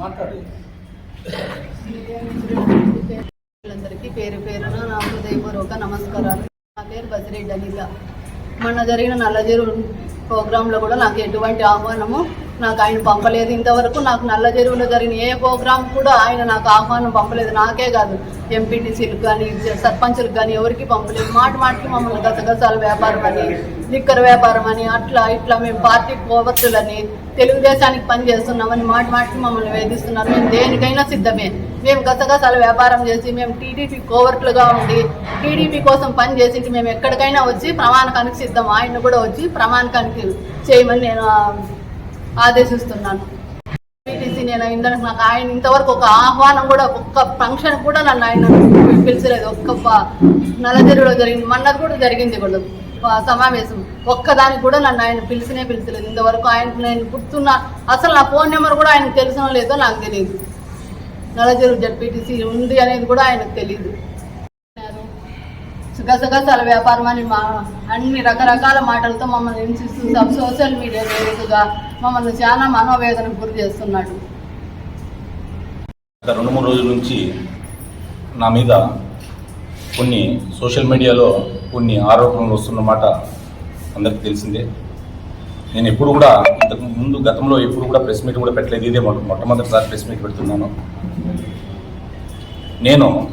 మాట్లాడు. అందరికీ పేరు పేరున నా హృదయపూర్వక నమస్కారాలు. నా పేరు బసిరెడ్డి అనిత. మొన్న జరిగిన నల్లజీరు ప్రోగ్రాంలో కూడా నాకు ఎటువంటి ఆహ్వానము నాకు ఆయన పంపలేదు ఇంతవరకు. నాకు నల్ల చెరువులో జరిగిన ఏ ప్రోగ్రాం కూడా ఆయన నాకు ఆహ్వానం పంపలేదు. నాకే కాదు. ఎంపీటీసీలకు కానీ సర్పంచులకు కానీ ఎవరికి పంపలేదు. మాట మాటకి మమ్మల్ని గసగసాల వ్యాపారం అని లిక్కర్ వ్యాపారం అని అట్లా ఇట్లా మేము పార్టీ కోవర్తులని తెలుగుదేశానికి పని చేస్తున్నామని మాట మాటకి మమ్మల్ని వేధిస్తున్నారు. మేము దేనికైనా సిద్ధమే. మేము గసగసాల వ్యాపారం చేసి మేము టీడీపీ కోవర్ట్లుగా ఉండి టీడీపీ కోసం పని చేసి మేము ఎక్కడికైనా వచ్చి ప్రమాణకానికి సిద్ధం. ఆయన కూడా వచ్చి ప్రమాణకానికి చేయమని నేను ఆదేశిస్తున్నాను. పీటీసీ నేను ఇందాక నాకు ఆయన ఇంతవరకు ఒక ఆహ్వానం కూడా ఒక్క ఫంక్షన్ కూడా నన్ను ఆయన పిలిచలేదు. ఒక్క ప- జరిగింది. మొన్నది కూడా జరిగింది కూడా. సమావేశం. ఒక్కదానికి కూడా నన్ను ఆయన పిలిచినే పిలిచలేదు. ఇంతవరకు ఆయనకు నేను గుర్తున్న అసలు నా ఫోన్ నెంబర్ కూడా ఆయనకు తెలిసిన లేదో నాకు తెలియదు. నలజరు జడ్పీటీసీ ఉంది అనేది కూడా ఆయనకు తెలియదు గసగసాల వ్యాపారం అని మా అన్ని రకరకాల మాటలతో మమ్మల్ని హింసిస్తుంది సోషల్ మీడియా వేదికగా మమ్మల్ని చాలా మనోవేదనకు గురి చేస్తున్నాడు. గత రెండు మూడు రోజుల నుంచి నా మీద కొన్ని సోషల్ మీడియాలో కొన్ని ఆరోపణలు వస్తున్నమాట అందరికీ తెలిసిందే. నేను ఎప్పుడు కూడా ఇంతకు ముందు గతంలో ఎప్పుడు కూడా ప్రెస్ మీట్ కూడా పెట్టలేదు. ఇదే మొట్ట- మొట్టమొదటిసారి ప్రెస్ మీట్ పెడుతున్నాను. నేను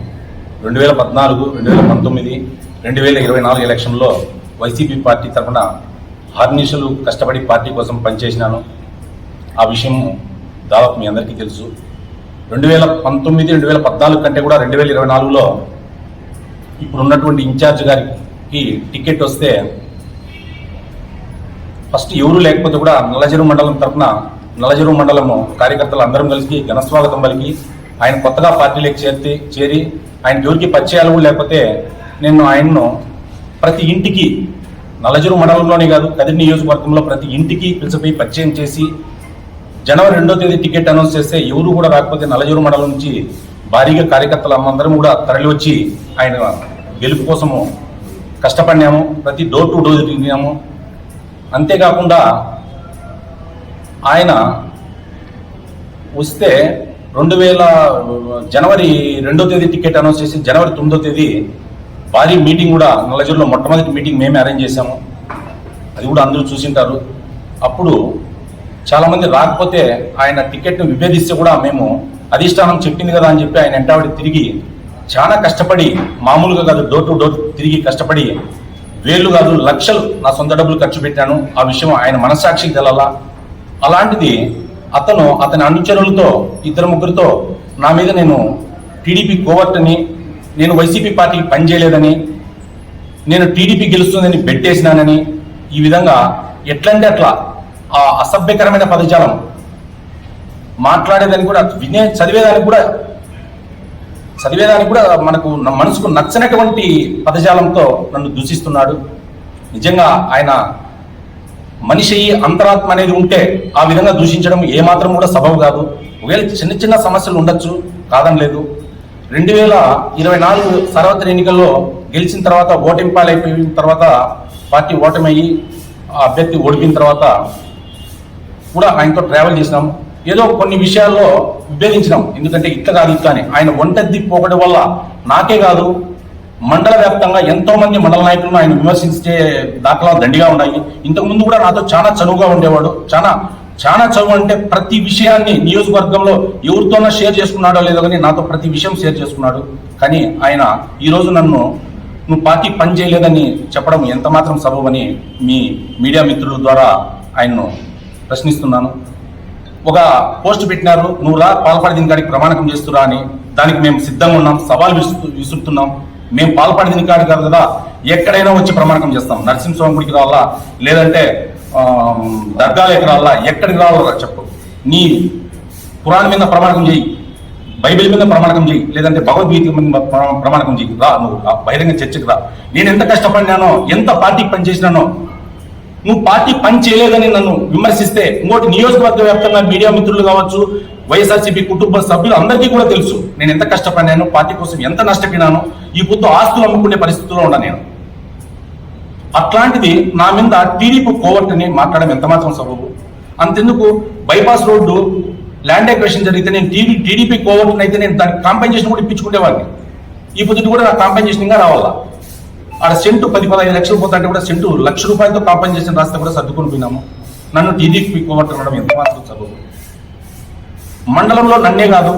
రెండు వేల పద్నాలుగు రెండు వేల పంతొమ్మిది రెండు వేల ఇరవై నాలుగు ఎలక్షన్లో వైసీపీ పార్టీ తరఫున హార్నీషులు కష్టపడి పార్టీ కోసం పనిచేసినాను. ఆ విషయం దాదాపు మీ అందరికీ తెలుసు. రెండు వేల పంతొమ్మిది రెండు వేల పద్నాలుగు కంటే కూడా రెండు వేల ఇరవై నాలుగులో ఇప్పుడున్నటువంటి ఇన్ఛార్జ్ గారికి టికెట్ వస్తే ఫస్ట్ ఎవరు లేకపోతే కూడా నల్లజెరువు మండలం తరఫున నల్లజెరువు మండలము కార్యకర్తలు అందరం కలిసి ఘనస్వాగతం పలికి ఆయన కొత్తగా పార్టీలోకి చేర్తి చేరి ఆయన ఎవరికి పరిచయాలు లేకపోతే నేను ఆయన్ను ప్రతి ఇంటికి నలజరు మండలంలోనే కాదు కదిరి నియోజకవర్గంలో ప్రతి ఇంటికి పిలిచిపోయి పరిచయం చేసి జనవరి రెండో తేదీ టికెట్ అనౌన్స్ చేస్తే ఎవరు కూడా రాకపోతే నలజూరు మండలం నుంచి భారీగా కార్యకర్తలు అందరం కూడా తరలి వచ్చి ఆయన గెలుపు కోసము కష్టపడినాము. ప్రతి డోర్ టు డోర్ తిరిగినాము. అంతేకాకుండా ఆయన వస్తే రెండు వేల జనవరి రెండో తేదీ టికెట్ అనౌన్స్ చేసి జనవరి తొమ్మిదో తేదీ భారీ మీటింగ్ కూడా నల్లజూరులో మొట్టమొదటి మీటింగ్ మేమే అరేంజ్ చేశాము. అది కూడా అందరూ చూసింటారు. అప్పుడు చాలామంది రాకపోతే ఆయన టికెట్ను విభేదిస్తే కూడా మేము అధిష్టానం చెప్పింది కదా అని చెప్పి ఆయన వెంటావిడి తిరిగి చాలా కష్టపడి మామూలుగా కాదు డోర్ టు డోర్ తిరిగి కష్టపడి వేలు కాదు లక్షలు నా సొంత డబ్బులు ఖర్చు పెట్టాను. ఆ విషయం ఆయన మనస్సాక్షికి తెలాలా. అలాంటిది అతను అతని అనుచరులతో ఇద్దరు ముగ్గురితో నా మీద నేను టీడీపీ కోవర్ట్ని నేను వైసీపీ పార్టీకి పనిచేయలేదని నేను టీడీపీ గెలుస్తుందని బెట్టేసినానని ఈ విధంగా ఎట్లంటే అట్లా ఆ అసభ్యకరమైన పదజాలం మాట్లాడేదానికి కూడా వినే చదివేదానికి కూడా చదివేదానికి కూడా మనకు మనసుకు నచ్చనటువంటి పదజాలంతో నన్ను దూషిస్తున్నాడు. నిజంగా ఆయన మనిషి అంతరాత్మ అనేది ఉంటే ఆ విధంగా దూషించడం ఏమాత్రం కూడా సబబు కాదు. ఒకవేళ చిన్న చిన్న సమస్యలు ఉండొచ్చు కాదని లేదు రెండు వేల ఇరవై నాలుగు సార్వత్రిక ఎన్నికల్లో గెలిచిన తర్వాత ఓటింపాలైపోయిన తర్వాత పార్టీ ఓటమయ్యి ఆ అభ్యర్థి ఓడిపోయిన తర్వాత కూడా ఆయనతో ట్రావెల్ చేసినాం. ఏదో కొన్ని విషయాల్లో విభేదించినాం. ఎందుకంటే ఇట్లా కాదు ఇట్లా అని. ఆయన ఒంటద్ది పోకడం వల్ల నాకే కాదు. మండల వ్యాప్తంగా ఎంతో మంది మండల నాయకులను ఆయన విమర్శించే దాఖలా దండిగా ఉన్నాయి. ఇంతకుముందు కూడా నాతో చాలా చనువుగా ఉండేవాడు. చాలా చాలా చదువు అంటే ప్రతి విషయాన్ని నియోజకవర్గంలో ఎవరితోనో షేర్ చేసుకున్నాడో లేదో కానీ నాతో ప్రతి విషయం షేర్ చేసుకున్నాడు. కానీ ఆయన ఈరోజు నన్ను నువ్వు పార్టీ పని చేయలేదని చెప్పడం ఎంత మాత్రం సబబని మీ మీడియా మిత్రుల ద్వారా ఆయన్ను ప్రశ్నిస్తున్నాను. ఒక పోస్ట్ పెట్టినారు నువ్వు రా పాల్పడి దీని కాడికి ప్రమాణకం చేస్తురా అని. దానికి మేము సిద్ధంగా ఉన్నాం సవాల్ విసు విసురుతున్నాం. మేము పాల్పడి దీని కాడికి కాదు కదా ఎక్కడైనా వచ్చి ప్రమాణకం చేస్తాం. నరసింహస్వామి గుడికి రావాలా? లేదంటే దర్గాలకు రాలా ఎక్కడికి రావాలరా చెప్పు. నీ పురాణం మీద ప్రమాణకం చేయి బైబిల్ మీద ప్రమాణకం చేయి లేదంటే భగవద్గీత మీద ప్రమాణకం చేయి రా నువ్వు రా, బహిరంగ చర్చకు రా. నేను ఎంత కష్టపడినానో ఎంత పార్టీకి పని చేసినానో నువ్వు పార్టీ పని చేయలేదని నన్ను విమర్శిస్తే ఇంకోటి నియోజకవర్గ వ్యాప్తంగా మీడియా మిత్రులు కావచ్చు వైఎస్ఆర్సీపీ కుటుంబ సభ్యులు అందరికీ కూడా తెలుసు. నేను ఎంత కష్టపడినాను పార్టీ కోసం ఎంత నష్టపోయినాను ఈ పొద్దు ఆస్తులు అమ్ముకునే పరిస్థితిలో ఉన్నా నేను. అట్లాంటిది నా మీద టీడీపీ కోవర్ట్ని మాట్లాడడం ఎంత మాత్రం సబబు? అంతెందుకు? బైపాస్ రోడ్డు ల్యాండ్ ఎక్వేషన్ జరిగితే నేను టీడీ టీడీపీ కోవర్ట్ని అయితే నేను దానికి కాంపెన్సేషన్ కూడా ఇప్పించుకునేవాడిని. ఈ పొద్దుటి కూడా నాకు కాంపెన్సేషన్ ఇంకా రావాలా? ఆడ సెంటు పది పదహైదు లక్షలు పోతాంటే కూడా సెంటు లక్ష రూపాయలతో కాంపెన్సేషన్ రాస్తే కూడా సర్దుకొని పోయినాము. నన్ను టీడీపీ కోవర్ట్ అనడం ఎంత మాత్రం చదువు మండలంలో నన్నే కాదు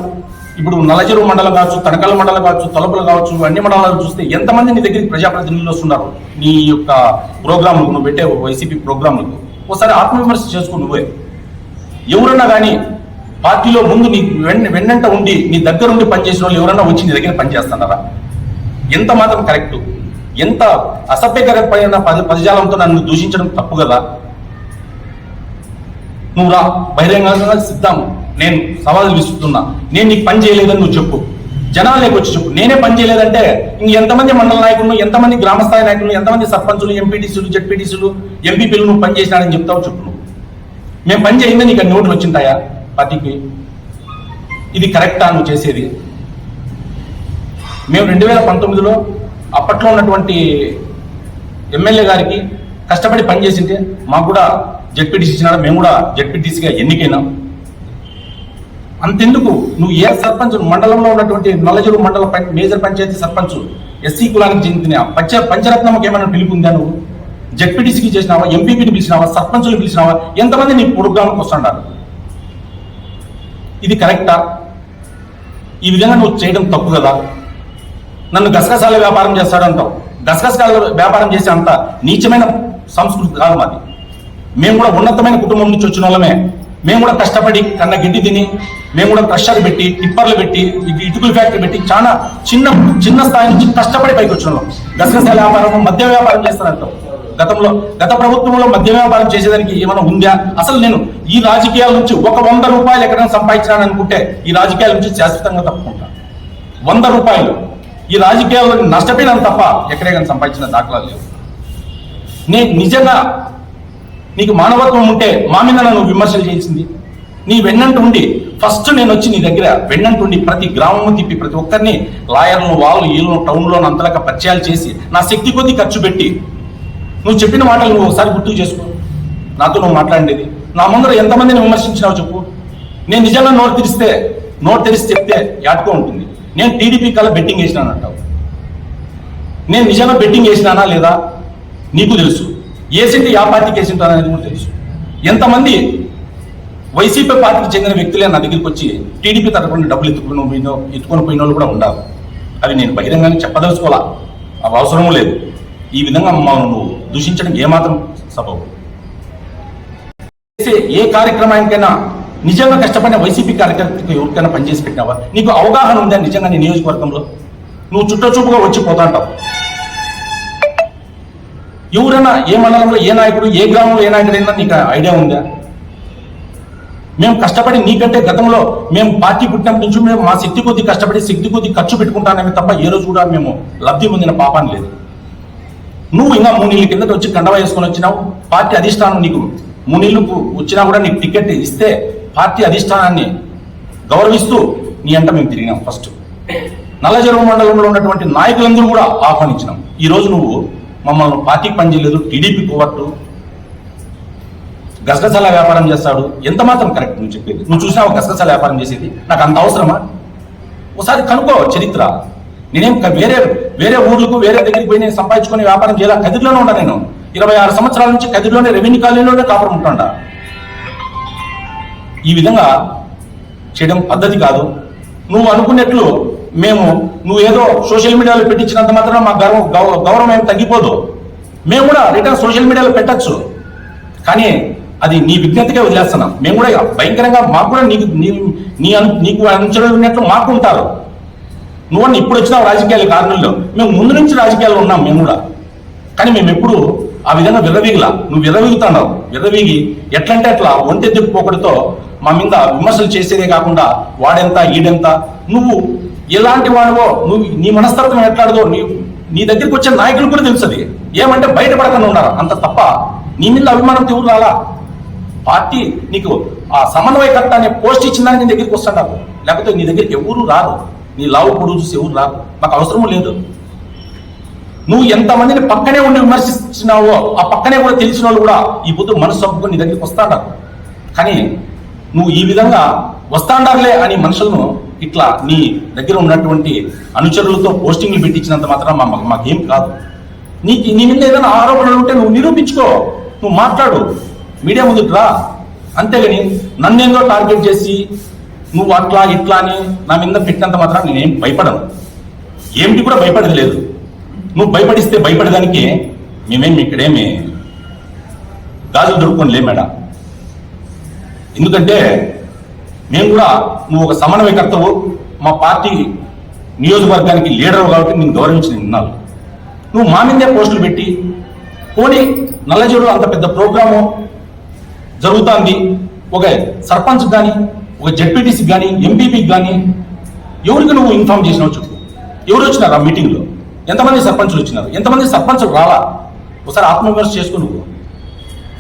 ఇప్పుడు నలజరు మండలం కావచ్చు తనకల మండలం కావచ్చు తలుపులు కావచ్చు అన్ని మండలాలు చూస్తే ఎంతమంది నీ దగ్గరికి ప్రజాప్రతినిధులు వస్తున్నారు నీ యొక్క ప్రోగ్రాంలకు నువ్వు పెట్టే వైసీపీ ప్రోగ్రాంలకు ఒకసారి ఆత్మవిమర్శ చేసుకో నువ్వే. ఎవరన్నా కానీ పార్టీలో ముందు నీ వెన్న వెన్నంట ఉండి నీ దగ్గర ఉండి పనిచేసిన వాళ్ళు ఎవరన్నా వచ్చి నీ దగ్గర పనిచేస్తున్నారా? ఎంత మాత్రం కరెక్ట్? ఎంత అసభ్యకరమైన పద పదజాలంతో నన్ను దూషించడం తప్పు కదా? నువ్వు రా బహిరంగంగా సిద్ధాము నేను సవాలు విసుకుతున్నా నేను నీకు పని చేయలేదని నువ్వు చెప్పు. జనాలకు వచ్చి చెప్పు. నేనే పని చేయలేదంటే ఇంక ఎంతమంది మండల నాయకులు ఎంతమంది గ్రామస్థాయి నాయకులు ఎంతమంది సర్పంచులు ఎంపీటీసీలు జెడ్పీటీసీలు ఎంపీపీలు నువ్వు పని చేసినాడని చెప్తావు చెప్పు నువ్వు. మేము పని చేయిందే నీకు నోట్లు వచ్చింటాయా? పార్టీకి. ఇది కరెక్టా నువ్వు చేసేది? మేము రెండు వేల పంతొమ్మిదిలో అప్పట్లో ఉన్నటువంటి ఎమ్మెల్యే గారికి కష్టపడి పనిచేసింటే మాకు కూడా జడ్పీటీసీ ఇచ్చినాడు. మేము కూడా జడ్పీటీసీగా ఎన్నికైనాం. అంతెందుకు? నువ్వు ఏ సర్పంచ్ మండలంలో ఉన్నటువంటి నల్లజూరు మండల మేజర్ పంచాయతీ సర్పంచ్ ఎస్సీ కులానికి చెందిన పంచ పంచరత్నంకి ఏమైనా పిలుపుందా నువ్వు? జడ్పీటీసీకి చేసినావా? ఎంపీపీని పిలిచినావా? సర్పంచులు పిలిచినావా? ఎంతమంది నీ ప్రోగ్రాంకి వస్తుంటారు? ఇది కరెక్టా? ఈ విధంగా నువ్వు చేయడం తప్పు కదా? నన్ను గసగసాల వ్యాపారం చేస్తాడంటావు గసగసాల వ్యాపారం చేసే అంత నీచమైన సంస్కృతి కాదు మాది. మేము కూడా ఉన్నతమైన కుటుంబం నుంచి వచ్చిన వాళ్ళమే. మేము కూడా కష్టపడి కన్న గిడ్డి తిని మేము కూడా క్రషర్ పెట్టి టిప్పర్లు పెట్టి ఇటుకుల ఇటుకల ఫ్యాక్టరీ పెట్టి చాలా చిన్న చిన్న స్థాయి నుంచి కష్టపడి పైకి వచ్చినాం. గసగస వ్యాపారం మద్య వ్యాపారం చేస్తారంటాం. గతంలో గత ప్రభుత్వంలో మద్య వ్యాపారం చేసేదానికి ఏమైనా ఉందా? అసలు నేను ఈ రాజకీయాల నుంచి ఒక వంద రూపాయలు ఎక్కడైనా సంపాదించాను అనుకుంటే ఈ రాజకీయాల నుంచి శాశ్వతంగా తప్పుకుంటా. వంద రూపాయలు. ఈ రాజకీయాల్లో నష్టపోయినాను తప్ప ఎక్కడే కానీ సంపాదించిన దాఖలాలు లేవు. నేను నిజంగా నీకు మానవత్వం ఉంటే మా మీద నన్ను విమర్శలు చేసింది. నీ వెన్నంటుండి ఫస్ట్ నేను వచ్చి నీ దగ్గర వెన్నంటుండి ప్రతి గ్రామము తిప్పి ప్రతి ఒక్కరిని లాయర్లను వాళ్ళు వీళ్ళను టౌన్లో అంతలాగా పరిచయాలు చేసి నా శక్తి కొద్దీ ఖర్చు పెట్టి నువ్వు చెప్పిన మాటలు నువ్వు ఒకసారి గుర్తు చేసుకో. నాతో నువ్వు మాట్లాడేది. నా ముందర ఎంతమందిని విమర్శించినావు చెప్పు. నేను నిజంగా నోరు తెరిస్తే నోరు తెరిచి చెప్తే యాటుకో ఉంటుంది. నేను టీడీపీ కల్లా బెట్టింగ్ వేసినాను అంటావు నేను నిజంగా బెట్టింగ్ వేసినానా లేదా? నీకు తెలుసు. ఏసింటి ఆ పార్టీకి వేసింటాను అనేది కూడా తెలుసు. ఎంతమంది వైసీపీ పార్టీకి చెందిన వ్యక్తులే నా దగ్గరికి వచ్చి టీడీపీ తరఫున డబ్బులు ఎత్తుకుని పోయినో ఎత్తుకొని పోయిన వాళ్ళు కూడా ఉండాలి. అవి నేను బహిరంగంగా చెప్పదలుచుకోవాలా? అవి అవసరము లేదు. ఈ విధంగా మమ్మల్ని నువ్వు దూషించడం ఏమాత్రం సబబు. చేసే ఏ కార్యక్రమానికైనా నిజంగా కష్టపడిన వైసీపీ కార్యకర్తకు ఎవరికైనా పనిచేసి పెట్టినావా? నీకు అవగాహన ఉందా నిజంగా నీ నియోజకవర్గంలో? నువ్వు చుట్టచూపుగా వచ్చి పోతాంటావు ఎవరైనా ఏ మండలంలో ఏ నాయకుడు ఏ గ్రామంలో ఏ నాయకుడు అయినా నీకు ఐడియా ఉందా? మేము కష్టపడి నీకంటే గతంలో మేము పార్టీ పుట్టినప్పటి నుంచి మేము మా శక్తి కొద్ది కష్టపడి శక్తి కొద్ది ఖర్చు పెట్టుకుంటానమే తప్ప ఏ రోజు కూడా మేము లబ్ధి పొందిన పాపాన్ని లేదు. నువ్వు ఇంకా మూడు కిందట వచ్చి కండవ వేసుకొని వచ్చినావు. పార్టీ అధిష్టానం నీకు మూడు వచ్చినా కూడా నీకు టికెట్ ఇస్తే పార్టీ అధిష్టానాన్ని గౌరవిస్తూ నీ అంట మేము తిరిగినాం ఫస్ట్. నల్లజరువు మండలంలో ఉన్నటువంటి నాయకులందరూ కూడా ఆహ్వానించినాం. ఈ రోజు నువ్వు మమ్మల్ని పార్టీకి పనిచేయలేదు టీడీపీ కోవట్టు గసగసాల వ్యాపారం చేస్తాడు. ఎంత మాత్రం కరెక్ట్ నువ్వు చెప్పేది? నువ్వు చూసినావు గసగసాల వ్యాపారం చేసేది? నాకు అంత అవసరమా? ఒకసారి కనుక్కో చరిత్ర. నేనేం వేరే వేరే ఊర్లకు వేరే దగ్గరికి పోయి నేను సంపాదించుకొని వ్యాపారం చేయాలి? కదిరిలోనే ఉంటా నేను. ఇరవై ఆరు సంవత్సరాల నుంచి కదిరిలోనే రెవెన్యూ కాలనీలోనే కాపురం ఉంటుండా? ఈ విధంగా చేయడం పద్ధతి కాదు. నువ్వు అనుకున్నట్లు మేము నువ్వు ఏదో సోషల్ మీడియాలో పెట్టించినంత మాత్రం మా గౌరవం గౌరవం ఏం తగ్గిపోదు. మేము కూడా రిటర్న్ సోషల్ మీడియాలో పెట్టచ్చు. కానీ అది నీ విజ్ఞతగా వదిలేస్తున్నాం. మేము కూడా భయంకరంగా మాకు కూడా నీకు నీ నీ అను- నీకు అనుచరులు మాకు ఉంటారు. నువ్వు ఇప్పుడు వచ్చిన రాజకీయాల కారణంలో. మేము ముందు నుంచి రాజకీయాలు ఉన్నాం మేము కూడా. కానీ మేము ఎప్పుడు ఆ విధంగా విర్రవీగలా. నువ్వు విర్రవీగుతున్నావు. విర్రవీగి ఎట్లంటే అట్లా ఒంటెత్తుకుపోకడితో మా మీద విమర్శలు చేసేదే కాకుండా వాడెంత ఈడెంత. నువ్వు ఎలాంటి వాడివో? నువ్వు నీ మనస్తత్వం ఎట్లాడదో నీ నీ దగ్గరికి వచ్చే నాయకులు కూడా తెలుస్తుంది ఏమంటే బయటపడకుండా ఉన్నారు అంత తప్ప నీ మీద అభిమానం ఎవరు రాలా? పార్టీ నీకు ఆ సమన్వయకర్త అనే పోస్ట్ ఇచ్చిన నీ దగ్గరికి వస్తుంటారు లేకపోతే నీ దగ్గరికి ఎవరు రారు. నీ లావు పొడుగు చూసి ఎవరు రారు. మాకు అవసరము లేదు. నువ్వు ఎంతమందిని పక్కనే ఉండి విమర్శించినావో ఆ పక్కనే కూడా తెలిసిన వాళ్ళు కూడా ఈ బుద్ధు మనసు చంపుకొని నీ దగ్గరికి వస్తాడారు. కానీ నువ్వు ఈ విధంగా వస్తాండారులే అని మనుషులను ఇట్లా నీ దగ్గర ఉన్నటువంటి అనుచరులతో పోస్టింగ్లు పెట్టించినంత మాత్రం మా మాకేం కాదు. నీకు నీ మీద ఏదైనా ఆరోపణలు ఉంటే నువ్వు నిరూపించుకో. నువ్వు మాట్లాడు. మీడియా ముందుకు రా. అంతేగాని నన్నేందో టార్గెట్ చేసి నువ్వు అట్లా ఇట్లా అని నా మీద పెట్టినంత మాత్రం నేనేం భయపడను. ఏమిటి కూడా భయపడదు లేదు నువ్వు భయపడిస్తే భయపడేదానికి మేమేమి ఇక్కడేమి గాజులు దొరుకుకొని లే మేడం. ఎందుకంటే మేము కూడా నువ్వు ఒక సమన్వయకర్తవు మా పార్టీ నియోజకవర్గానికి లీడర్ కాబట్టి నేను గౌరవించిన నిన్నాను నువ్వు మా మీదే పోస్టులు పెట్టి పోనీ నల్లజోడు అంత పెద్ద ప్రోగ్రాము జరుగుతుంది ఒక సర్పంచ్ కానీ ఒక జడ్పీటీసీకి కానీ ఎంపీపీకి కానీ ఎవరికి నువ్వు ఇన్ఫార్మ్ చేసినావు చెప్పు. ఎవరు వచ్చినారు ఆ మీటింగ్లో? ఎంతమంది సర్పంచులు వచ్చినారు? ఎంతమంది సర్పంచులు రాలా? ఒకసారి ఆత్మవిమర్శ చేసుకో నువ్వు.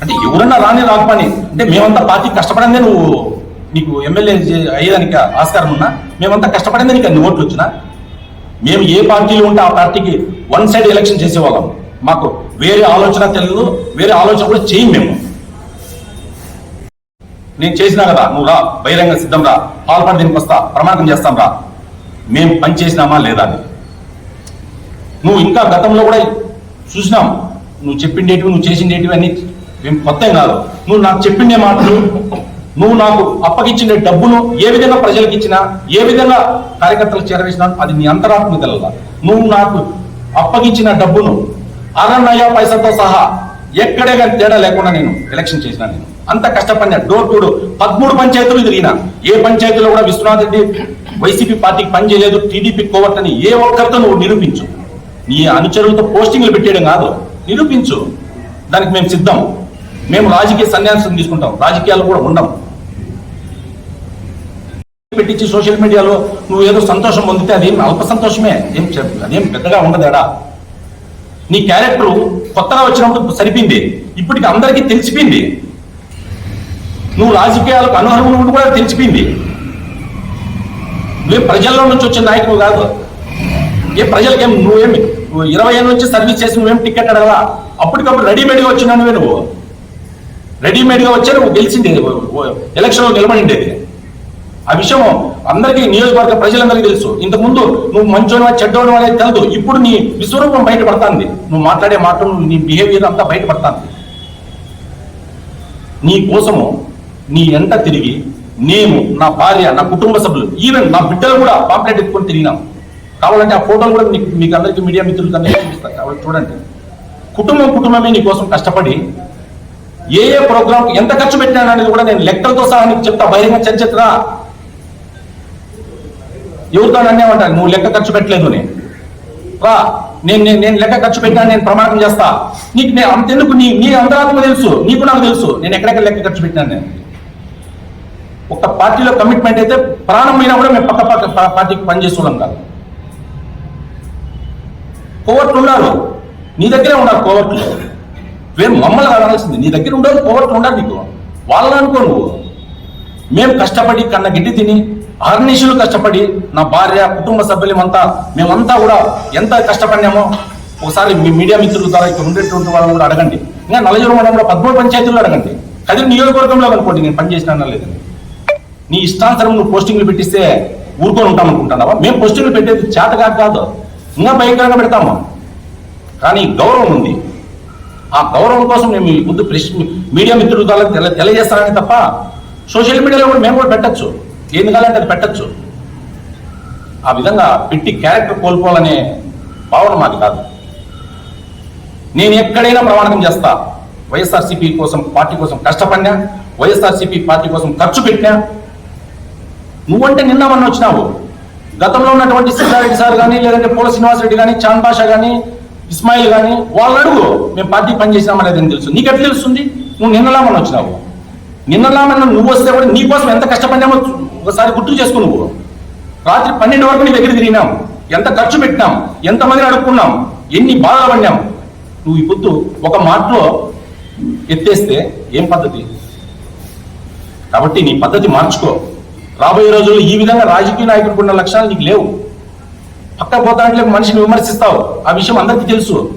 అంటే ఎవరన్నా రాని రాకపోని అంటే మేమంతా పార్టీ కష్టపడందే నువ్వు నీకు ఎమ్మెల్యే అయ్యేదానికి ఆస్కారం ఉన్నా మేమంతా కష్టపడింది నీకు అన్ని ఓట్లు వచ్చినా. మేము ఏ పార్టీలో ఉంటే ఆ పార్టీకి వన్ సైడ్ ఎలక్షన్ చేసేవాళ్ళం. మాకు వేరే ఆలోచన తెలియదు వేరే ఆలోచన కూడా చేయం మేము. నేను చేసినా కదా నువ్వు రా బహిరంగ సిద్ధం రా పాల్పడి దీనికి వస్తా ప్రమాణం చేస్తాం రా. మేము పని చేసినామా లేదా అని. నువ్వు ఇంకా గతంలో కూడా చూసినాం నువ్వు చెప్పిండేటివి నువ్వు చేసిండేటివి అన్ని మేము కొత్త కాదు. నువ్వు నాకు చెప్పిండే మాటలు నువ్వు నాకు అప్పగించిన డబ్బును ఏ విధంగా ప్రజలకు ఇచ్చినా ఏ విధంగా కార్యకర్తలకు చేరవేసినా అది నీ అంతరాత్మ తెలదా నువ్వు నాకు అప్పగించిన డబ్బును అరణయ్య పైసలతో సహా ఎక్కడే కానీ తేడా లేకుండా నేను ఎలక్షన్ చేసిన నేను. అంత కష్టపడినా డోర్ టు డోర్ పదమూడు పంచాయతీలు తిరిగిన. ఏ పంచాయతీలో కూడా విశ్వనాథ్ రెడ్డి వైసీపీ పార్టీకి పని చేయలేదు టీడీపీ కోవర్ట్ అని ఏ ఒక్కరితో నువ్వు నిరూపించు. నీ అనుచరులతో పోస్టింగ్లు పెట్టేయడం కాదు. నిరూపించు. దానికి మేము సిద్ధం. మేము రాజకీయ సన్యాసం తీసుకుంటాం. రాజకీయాలు కూడా ఉండం పెట్టించి సోషల్ మీడియాలో నువ్వు ఏదో సంతోషం పొందితే అదేం అల్ప సంతోషమే. ఏం అదేం పెద్దగా ఉండదేడా నీ క్యారెక్టర్ కొత్తగా వచ్చినప్పుడు సరిపోయింది. ఇప్పటికి అందరికీ తెలిసిపోయింది. నువ్వు రాజకీయాలకు అనర్హులు కూడా తెలిసిపోయింది. నువ్వే ప్రజల్లో నుంచి వచ్చిన నాయకుడు కాదు. ఏ ప్రజలకేం నువ్వేమి నువ్వు ఇరవై ఏళ్ళ నుంచి సర్వీస్ చేసి నువ్వేం టికెట్ అడగవా అప్పటికప్పుడు రెడీమేడ్గా వచ్చినా నువ్వే నువ్వు. రెడీమేడ్గా వచ్చే నువ్వు గెలిచింది ఎలక్షన్లో నిలబడిండేది. ఆ విషయం అందరికీ నియోజకవర్గ ప్రజలందరికీ తెలుసు. ఇంతకుముందు నువ్వు మంచోనో చెడ్డోనో అనేది తెలదు. ఇప్పుడు నీ విశ్వరూపం బయటపడుతుంది. నువ్వు మాట్లాడే మాటలు నీ బిహేవియర్ అంతా బయటపడుతుంది. నీ కోసము నీ ఎంట తిరిగి నేను నా భార్య నా కుటుంబ సభ్యులు ఈవెన్ నా బిడ్డలు కూడా పాంప్లెట్ ఎత్తుకొని తిరిగినాం. కావాలంటే ఆ ఫోటోలు కూడా మీకు మీకు అందరికీ మీడియా మిత్రులకు అందరికీ చూపిస్తారు కాబట్టి చూడండి. కుటుంబం కుటుంబమే నీ కోసం కష్టపడి ఏ ఏ ప్రోగ్రామ్ ఎంత ఖర్చు పెట్టాను అనేది కూడా నేను లెక్కలతో సహా నీకు చెప్తా. బహిరంగ చర్చరా ఎవరితో అన్నేమంటాను నువ్వు లెక్క ఖర్చు పెట్టలేదు నేను. రా. నేను నేను నేను లెక్క ఖర్చు పెట్టాను నేను ప్రమాణం చేస్తా. నీకు నేను అంతెందుకు నీ నీ అంతరాత్మ తెలుసు. నీకు నాకు తెలుసు. నేను ఎక్కడెక్కడ లెక్క ఖర్చు పెట్టాను నేను. ఒక పార్టీలో కమిట్మెంట్ అయితే ప్రాణం అయినా కూడా మేము పక్క పక్క పార్టీకి పార్టీకి పనిచేస్తున్నాం కాదు. కోవర్ట్లు ఉన్నారు. నీ దగ్గరే ఉన్నారు కోవర్ట్లు. వేరు మమ్మల్ని అనాల్సింది. నీ దగ్గర ఉండదు కోవర్ట్లు ఉండాలి నీకు. వాళ్ళని అనుకో నువ్వు. మేము కష్టపడి కన్న గిడ్డి తిని ఆర్నిషులు కష్టపడి నా భార్య కుటుంబ సభ్యులమంతా మేమంతా కూడా ఎంత కష్టపడినామో ఒకసారి మీ మీడియా మిత్రుల ద్వారా ఇక్కడ ఉండేటువంటి వాళ్ళని కూడా అడగండి. ఇంకా నలజరు మండలంలో పదమూడు పంచాయతీలు అడగండి. కదిరి నియోజకవర్గంలో అనుకోండి నేను పని చేసినా లేదని నీ ఇష్టానుసరం నువ్వు పోస్టింగ్లు పెట్టిస్తే ఊరుకొని ఉంటాం అనుకుంటున్నావా మేము పోస్టింగ్లు పెట్టేది చేతగా కాదు. ఇంకా భయంకరంగా పెడతాము. కానీ గౌరవం ఉంది. ఆ గౌరవం కోసం నేను మీ ముందు మీడియా మిత్రుల ద్వారా తెల తెలియజేస్తానని తప్ప సోషల్ మీడియాలో కూడా మేము కూడా పెట్టచ్చు. ఏది కావాలంటే అది పెట్టచ్చు. ఆ విధంగా పెట్టి క్యారెక్టర్ కోల్పోవాలనే భావన మాది కాదు. నేను ఎక్కడైనా ప్రమాణం చేస్తా. వైఎస్ఆర్సీపీ కోసం పార్టీ కోసం కష్టపడినా వైఎస్ఆర్సీపీ పార్టీ కోసం ఖర్చు పెట్టినా నువ్వంటే నిన్న మొన్న వచ్చినావు. గతంలో ఉన్నటువంటి సిద్ధారెడ్డి సార్ కానీ లేదంటే పోల శ్రీనివాసరెడ్డి కానీ చాన్ బాషా కానీ ఇస్మాయిల్ కానీ వాళ్ళు అడుగు. మేము పార్టీ పని చేసినామా లేదని తెలుసు. నీకు ఎట్లా తెలుస్తుంది? నువ్వు నిన్నలా వచ్చినావు. నిన్నలా నువ్వు వస్తే కూడా నీకోసం ఎంత కష్టపడినామో ఒకసారి గుర్తు చేసుకో నువ్వు. రాత్రి పన్నెండు వరకు నీ దగ్గర తిరిగినాం. ఎంత ఖర్చు పెట్టినాం. ఎంతమందిని అడుక్కున్నాం. ఎన్ని బాధలు పడినాం. నువ్వు ఈ పొద్దు ఒక మాటలో ఎత్తేస్తే ఏం పద్ధతి? కాబట్టి నీ పద్ధతి మార్చుకో. రాబోయే రోజుల్లో ఈ విధంగా రాజకీయ నాయకుడికి ఉన్న లక్షణాలు నీకు లేవు. పక్క పోతాంటే మనిషిని విమర్శిస్తావు. ఆ విషయం అందరికీ తెలుసు.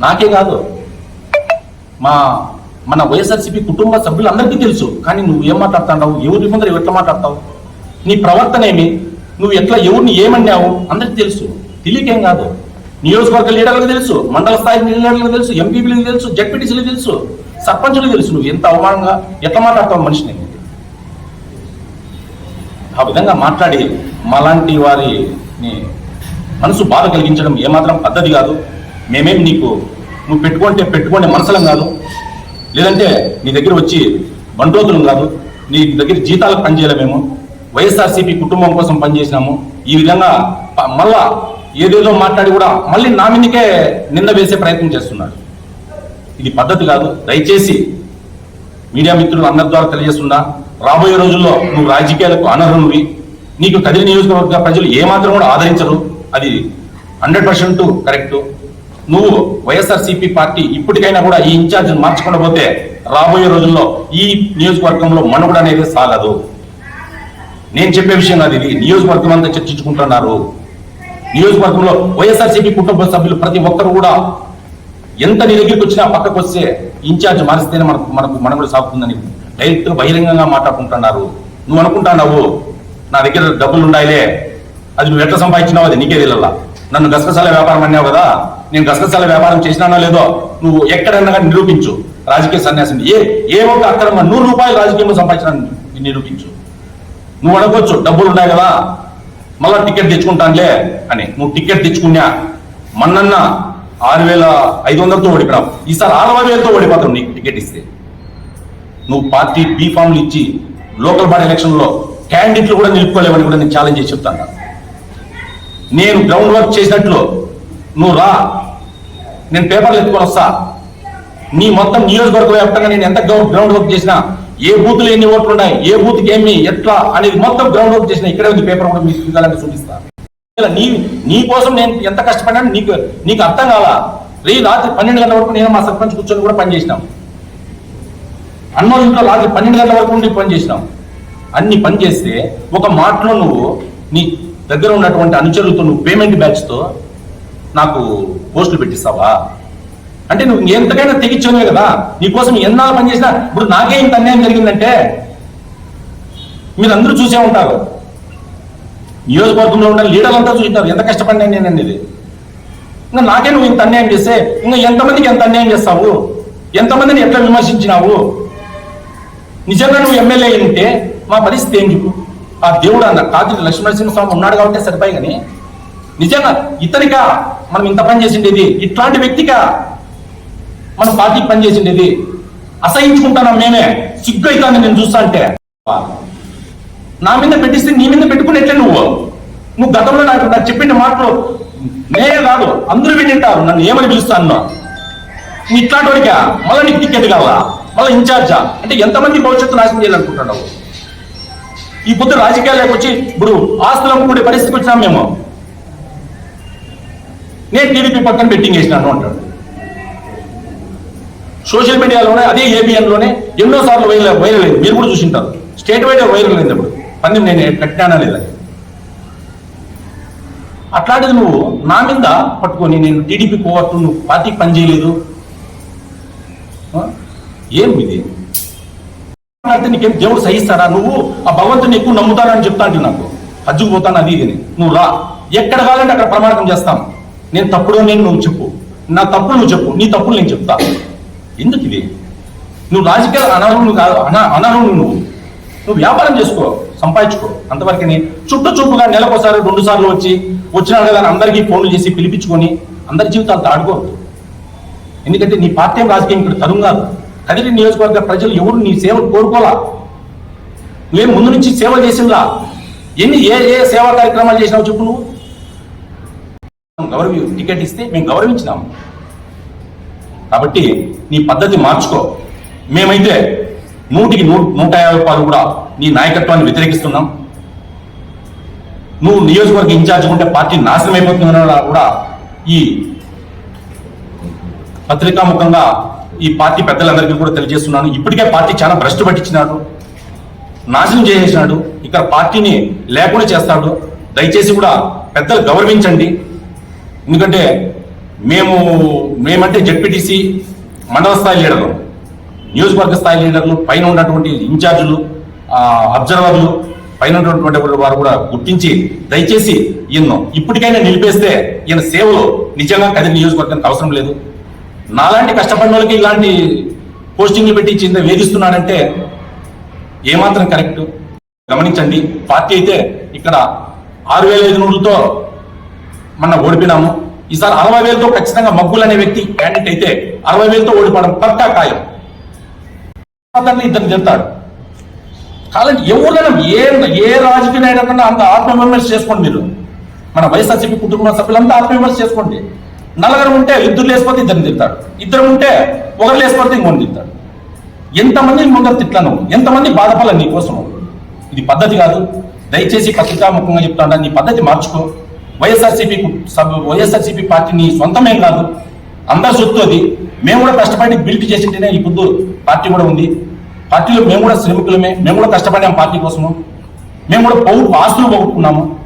నాకే కాదు. మా మన వైఎస్ఆర్సీపీ కుటుంబ సభ్యులందరికీ తెలుసు. కానీ నువ్వు ఏం మాట్లాడుతున్నావు? ఎవరి ముందర ఎట్లా మాట్లాడతావు? నీ ప్రవర్తన ఏమి? నువ్వు ఎట్లా ఎవరిని ఏమన్నావు? అందరికీ తెలుసు. తెలియకేం కాదు. నియోజకవర్గ లీడర్లకు తెలుసు. మండల స్థాయి లీడర్లకు తెలుసు. ఎంపీపీలకు తెలుసు. జడ్పీటీసీలకు తెలుసు. సర్పంచులకు తెలుసు. నువ్వు ఎంత అవమానంగా ఎట్లా మాట్లాడతావు మనిషిని? ఆ విధంగా మాట్లాడి మాలాంటి వారిని మనసు బాధ కలిగించడం ఏమాత్రం పద్ధతి కాదు. మేమేం నీకు నువ్వు పెట్టుకుంటే పెట్టుకునే మనసులం కాదు. లేదంటే నీ దగ్గర వచ్చి బండోతులం కాదు. నీ దగ్గర జీతాలకు పనిచేయలేము మేము. వైఎస్ఆర్సీపీ కుటుంబం కోసం పనిచేసినాము. ఈ విధంగా మళ్ళా ఏదేదో మాట్లాడి కూడా మళ్ళీ నా మీదకే నింద వేసే ప్రయత్నం చేస్తున్నాడు. ఇది పద్ధతి కాదు. దయచేసి మీడియా మిత్రులు అందరి ద్వారా తెలియజేస్తున్నా రాబోయే రోజుల్లో నువ్వు రాజకీయాలకు అనర్హునివి నీకు కదిరి నియోజకవర్గ ప్రజలు ఏమాత్రం కూడా ఆదరించరు. అది హండ్రెడ్ పర్సెంట్ కరెక్ట్. నువ్వు వైఎస్ఆర్సీపీ పార్టీ ఇప్పటికైనా కూడా ఈ ఇన్ఛార్జ్ మార్చకుండా పోతే రాబోయే రోజుల్లో ఈ నియోజకవర్గంలో మనుగడ అనేది సాగదు. నేను చెప్పే విషయం కాదు ఇది నియోజకవర్గం అంతా చర్చించుకుంటున్నారు. నియోజకవర్గంలో వైఎస్ఆర్సీపీ కుటుంబ సభ్యులు ప్రతి ఒక్కరు కూడా ఎంత నీ దగ్గరికి వచ్చినా పక్కకు వస్తే ఇన్ఛార్జ్ మారిస్తేనే మనకు మనకు మనుగడ సాగుతుందని డైరెక్ట్ బహిరంగంగా మాట్లాడుకుంటున్నారు. నువ్వు అనుకుంటున్నావు నా దగ్గర డబ్బులు ఉండాలే అది నువ్వు ఎట్లా సంపాదించినావు అది నీకే తెలియాల? నన్ను గసగసాల వ్యాపారం అన్నావు కదా నేను గసగసాల వ్యాపారం చేసినానో లేదో నువ్వు ఎక్కడన్నా కానీ నిరూపించు. రాజకీయ సన్యాసం ఏ ఏ ఒక్క అక్కడ నూరు రూపాయలు రాజకీయంలో సంపాదించిన నిరూపించు. నువ్వు అనుకోవచ్చు డబ్బులు ఉన్నాయి కదా మళ్ళా టికెట్ తెచ్చుకుంటానులే అని. నువ్వు టికెట్ తెచ్చుకున్నా మన్నన్న ఆరు వేల ఐదు వందలతో ఓడిపోయావు ఈసారి అరవై వేలతో ఓడిపోతావు నీకు టికెట్ ఇస్తే. నువ్వు పార్టీ బీ ఫామ్లు ఇచ్చి లోకల్ బాడీ ఎలక్షన్లో క్యాండిడేట్లు కూడా నిలుపుకోలేవని కూడా నేను ఛాలెంజ్ చేసి చెప్తాను. నేను గ్రౌండ్ వర్క్ చేసినట్లు. నువ్వు రా. నేను పేపర్లు ఎత్తుకొని వస్తా. నీ మొత్తం నియోజకవర్గ వ్యాప్తంగా నేను ఎంత గ్రౌండ్ వర్క్ చేసినా ఏ బూత్లు ఎన్ని ఓట్లు ఉన్నాయి ఏ బూత్కి ఏమి ఎట్లా అనేది మొత్తం గ్రౌండ్ వర్క్ చేసిన ఇక్కడే ఉంది పేపర్ కూడా మీకు చూడాలని చూపిస్తా. ఇలా నీ నీ కోసం నేను ఎంత కష్టపడినా నీకు నీకు అర్థం కాలా? రే రాత్రి పన్నెండు గంటల వరకు నేను మా సర్పంచ్ కూర్చొని కూడా పని చేసినాం. అన్నో ఇంట్లో రాత్రి పన్నెండు గంటల వరకు ఉండి పని చేసినాం. అన్ని పని చేస్తే ఒక మాటలో నువ్వు నీ దగ్గర ఉన్నటువంటి అనుచరులతో నువ్వు పేమెంట్ బ్యాచ్తో నాకు పోస్టులు పెట్టిస్తావా? అంటే నువ్వు ఎంతకైనా తెగించవే కదా? నీకోసం ఎన్నాళ్ళు పని చేసినా ఇప్పుడు నాకే ఇంత అన్యాయం జరిగిందంటే మీరందరూ చూసే ఉంటారు. నియోజకవర్గంలో ఉన్న లీడర్లు అంతా చూసినారు ఎంత కష్టపడినా నేను అనేది. ఇంకా నాకే నువ్వు ఇంత అన్యాయం చేస్తే ఇంకా ఎంతమందికి ఎంత అన్యాయం చేస్తావు? ఎంతమందిని ఎట్లా విమర్శించినావు? నిజంగా నువ్వు ఎమ్మెల్యే ఉంటే మా పరిస్థితి ఏం చెప్పు ఆ దేవుడు అన్న కాదు లక్ష్మీనరసింహస్వామి ఉన్నాడు కాబట్టి సరిపోయి కానీ నిజంగా ఇతనిగా మనం ఇంత పని చేసిండేది? ఇట్లాంటి వ్యక్తిగా మన పార్టీకి పని చేసిండేది? అసహించుకుంటాను మేమే. సిగ్గు అవుతాను నేను చూస్తా అంటే. నా మీద పెట్టిస్తే నీ మీద పెట్టుకునేట్లే నువ్వు? నువ్వు గతంలో నాకు నాకు చెప్పిన మాటలు నేనే కాదు అందరూ వింటారు నన్ను ఏమని పిలుస్తాను నువ్వు ఇట్లాంటి వాడికా? మళ్ళీ నీకు టికెట్ కావాలా? మళ్ళీ ఇన్ఛార్జా? అంటే ఎంతమంది భవిష్యత్తు నాశనం చేయాలనుకుంటున్నావు? ఈ పొద్దు రాజకీయాలకు వచ్చి ఇప్పుడు ఆస్తులు అమ్ముకునే పరిస్థితికి వచ్చినాం మేము. నేను టీడీపీ పక్కన బెట్టింగ్ చేసినాను అంటాడు. సోషల్ మీడియాలోనే అదే ఏబిఎన్లోనే ఎన్నోసార్లు ఎన్నో సార్లు వైరల్ వైరల్ అయింది. మీరు కూడా చూసింటారు. స్టేట్ వైడ్ వైరల్ అయింది అప్పుడు. పందెం నేను కట్టినా లేదా అట్లాంటిది నువ్వు నా మీద పట్టుకొని నేను టీడీపీ పోవట్టు నువ్వు పార్టీకి పని చేయలేదు. ఏం ఇది? అంటే నీకేం దేవుడు సహిస్తారా నువ్వు ఆ భగవంతుని ఎక్కువ నమ్ముతానని చెప్తా అంటే నాకు. హజ్జుకు పోతాను అది ఇది నువ్వు రా. ఎక్కడ కావాలంటే అక్కడ ప్రమాణం చేస్తాం. నేను తప్పుడు నేను నువ్వు చెప్పు. నా తప్పులు నువ్వు చెప్పు. నీ తప్పులు నేను చెప్తా. ఎందుకు ఇది? నువ్వు రాజకీయ అనర్హులు కాదు అన అనర్హులు నువ్వు. నువ్వు వ్యాపారం చేసుకో సంపాదించుకో. అంతవరకు చుట్టూ చూపుగా నెలకోసారి రెండు సార్లు వచ్చి వచ్చిన కదా అందరికీ ఫోన్లు చేసి పిలిపించుకొని అందరి జీవితాలతో ఆడుకోవద్దు ఎందుకంటే నీ పార్టీ రాజకీయం ఇక్కడ తరుం కాదు కదిరి నియోజకవర్గ ప్రజలు ఎవరు నీ సేవలు కోరుకోలా? నువ్వేం ముందు నుంచి సేవ చేసిందా ఎన్ని ఏ ఏ సేవా కార్యక్రమాలు చేసినావు చెప్పు నువ్వు? గౌరవ టికెట్ ఇస్తే మేము గౌరవించినాం. కాబట్టి నీ పద్ధతి మార్చుకో. మేమైతే నూటికి నూ నూట యాభై రూపాయలు కూడా నీ నాయకత్వాన్ని వ్యతిరేకిస్తున్నాం. నువ్వు నియోజకవర్గ ఇన్ఛార్జ్ ఉంటే పార్టీ నాశనం అయిపోతుందని కూడా ఈ పత్రికా ముఖంగా ఈ పార్టీ పెద్దలందరికీ కూడా తెలియజేస్తున్నాను. ఇప్పటికే పార్టీ చాలా భ్రష్టు పట్టించినాడు. నాశనం చేసేసినాడు. ఇక్కడ పార్టీని లేకుండా చేస్తాడు. దయచేసి కూడా పెద్దలు గౌరవించండి. ఎందుకంటే మేము మేమంటే జడ్పీటీసీ మండల స్థాయి లీడర్లు నియోజకవర్గ స్థాయి లీడర్లు పైన ఉన్నటువంటి ఇన్ఛార్జీలు అబ్జర్వర్లు పైన ఉన్నటువంటి వారు కూడా గుర్తించి దయచేసి ఈయన ఇప్పటికైనా నిలిపేస్తే ఈయన సేవలు నిజంగా కదిరి నియోజకవర్గానికి అవసరం లేదు. నాలాంటి కష్టపడిన వాళ్ళకి ఇలాంటి పోస్టింగ్లు పెట్టి చింత వేధిస్తున్నాడంటే ఏమాత్రం కరెక్ట్? గమనించండి పార్టీ అయితే ఇక్కడ ఆరు వేల ఐదు నూరులతో మన ఓడిపోయినాము. ఈసారి అరవై వేలతో ఖచ్చితంగా మగ్గులు అనే వ్యక్తి క్యాండిడేట్ అయితే అరవై వేలతో ఓడిపోవడం పక్కా ఖాయం. అతన్ని ఇద్దరు చెప్తాడు కాదండి ఎవరైనా ఏ ఏ రాజకీయ నాయకుడన్నా అంత ఆత్మవిమర్శ చేసుకోండి మీరు. మన వైఎస్ఆర్సీపీ కుటుంబ సభ్యులంతా ఆత్మవిమర్శ చేసుకోండి. నలుగురు ఉంటే ఇద్దరు లేకపోతే ఇద్దరిని తిడతాడు ఇద్దరు ఉంటే ఒకరు లేకపోతే ఇంకొని తిడతాడు ఎంతమంది ముందర తిట్లను ఎంతమంది బాధపడాలి నీ కోసం? ఇది పద్ధతి కాదు. దయచేసి పత్రికాముఖంగా చెప్తాడా నీ పద్ధతి మార్చుకో. వైఎస్ఆర్సీపీ సబ్ వైఎస్ఆర్సీపీ పార్టీ నీ సొంతమేం కాదు. అందరు సొత్తు అది. మేము కూడా కష్టపడి బిల్డ్ చేసింటేనే ఈ పొద్దు పార్టీ కూడా ఉంది. పార్టీలో మేము కూడా శ్రమికులమే. మేము కూడా కష్టపడాం పార్టీ కోసము. మేము కూడా పౌరు ఆస్తులు పోగొట్టుకున్నాము.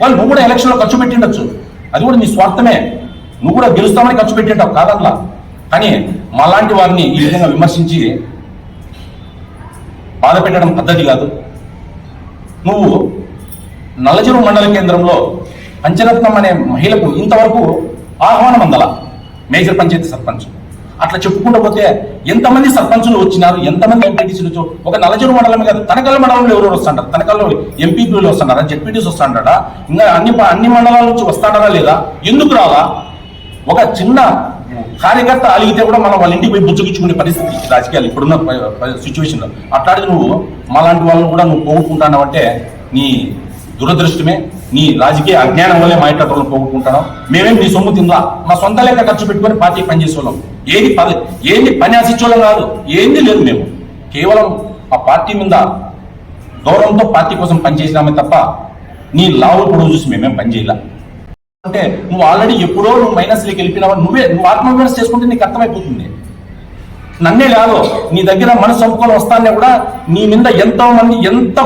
వాళ్ళు నువ్వు కూడా ఎలక్షన్లో ఖర్చు పెట్టిండొచ్చు. అది కూడా నీ స్వార్థమే. నువ్వు కూడా గెలుస్తామని ఖర్చు పెట్టేటావు కాదట్లా? కానీ మాలాంటి వారిని ఈ విధంగా విమర్శించి బాధ పెట్టడం పద్ధతి కాదు. నువ్వు నల్లచెరువు మండల కేంద్రంలో పంచరత్నం అనే మహిళకు ఇంతవరకు ఆహ్వానం అందల మేజర్ పంచాయతీ సర్పంచ్. అట్లా చెప్పుకుంటూ పోతే ఎంతమంది సర్పంచులు వచ్చినారు ఎంతమంది ఎంపీటీసీలు వచ్చారు? ఒక నలచెరు మండలం కాదు తనకల్ల మండలంలో ఎవరు వస్తుంటారు తనకల్లో ఎంపీపీలు వస్తున్నారా జెడ్పీటీస్ వస్తుంటారా ఇంకా అన్ని అన్ని మండలాల నుంచి వస్తాడారా లేదా? ఎందుకు రాలా? ఒక చిన్న కార్యకర్త అలిగితే కూడా మనం వాళ్ళ ఇంటికి పోయి బుజ్జగించుకునే పరిస్థితి రాజకీయాలు ఇప్పుడున్న సిచ్యువేషన్లో. అట్లాంటిది నువ్వు మాలాంటి వాళ్ళని కూడా నువ్వు పోగొట్టుకుంటావు అంటే నీ దురదృష్టమే నీ రాజకీయ అజ్ఞానం వల్లే మా ఇంట్లో వాళ్ళని మేమేం నీ సొమ్ము తిందా మా సొంత లెక్క ఖర్చు పెట్టుకొని పార్టీ పనిచేసే వాళ్ళం ఏది పని ఏంది పని ఆశించోళ్ళం కాదు ఏంది లేదు మేము. కేవలం ఆ పార్టీ మీద గౌరవంతో పార్టీ కోసం పనిచేసినామే తప్ప నీ లావు పొడవు చూసి మేమేం పని అంటే నువ్వు ఆల్రెడీ ఎప్పుడో నువ్వు మైనస్లోకి వెళ్ళిపోయినావు నువ్వే నువ్వు ఆత్మవిమర్శ చేసుకుంటే నీకు అర్థమైపోతుంది. నన్నే కాదు నీ దగ్గర మనసు చంపుకొని వస్తానే కూడా నీ మీద ఎంతో మంది ఎంత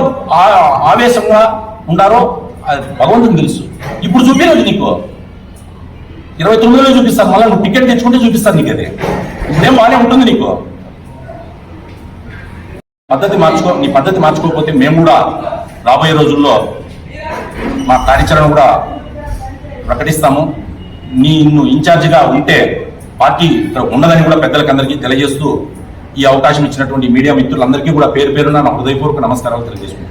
ఆవేశంగా ఉండారో అది భగవంతుని తెలుసు. ఇప్పుడు చూపించదు నీకు. ఇరవై తొమ్మిదిలో చూపిస్తాను మళ్ళీ నువ్వు టికెట్ తెచ్చుకుంటే చూపిస్తాను నీకు అది. ఇదేం బాగానే ఉంటుంది నీకు. పద్ధతి మార్చుకో నీ పద్ధతి మార్చుకోకపోతే మేము కూడా రాబోయే రోజుల్లో మా కార్యాచరణ కూడా ప్రకటిస్తాము. నిన్ను ఇన్ఛార్జిగా ఉంటే పార్టీ ఇక్కడ ఉండదని కూడా పెద్దలకు అందరికీ తెలియజేస్తూ ఈ అవకాశం ఇచ్చినటువంటి మీడియా మిత్రులందరికీ కూడా పేరు పేరున నా హృదయపూర్వక నమస్కారాలు తెలియజేసుకుంటాను